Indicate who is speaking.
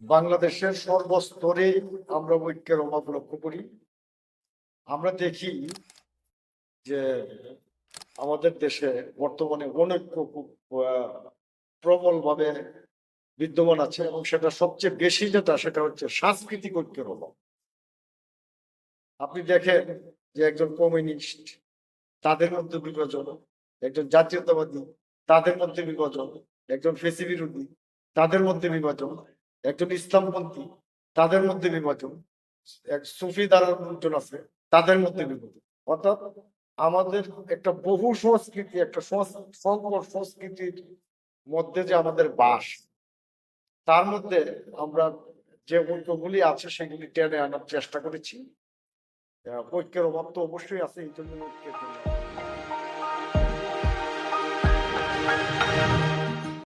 Speaker 1: বাংলাদেশের সর্বস্তরে আমরা ঐক্যের অভাব লক্ষ্য করি। আমরা দেখি যে আমাদের দেশে বর্তমানে অনৈক্য আহ, প্রবলভাবে বিদ্যমান আছে এবং সেটা সবচেয়ে বেশি যেটা সেটা হচ্ছে সাংস্কৃতিক ঐক্যের অভাব। আপনি দেখেন যে একজন কমিউনিস্ট তাদের মধ্যে বিভাজন একজন জাতীয়তাবাদী তাদের মধ্যে বিভাজন একজন ফেসি বিরোধী তাদের মধ্যে বিভাজন একজন ইসলামপন্থী, তাদের মধ্যে বিভাজন। এক সুফি দ্বারা লোকজন আছে, তাদের মধ্যে বিভাজন। অর্থাৎ আমাদের একটা বহু সংস্কৃতি, একটা সংকর সংস্কৃতির মধ্যে যে আমাদের বাস, তার মধ্যে আমরা যে ঐক্যগুলি আছে সেগুলি টেনে আনার চেষ্টা করেছি। ঐক্যের অভাব তো অবশ্যই আছে, এই জন্য ঐক্যের জন্য।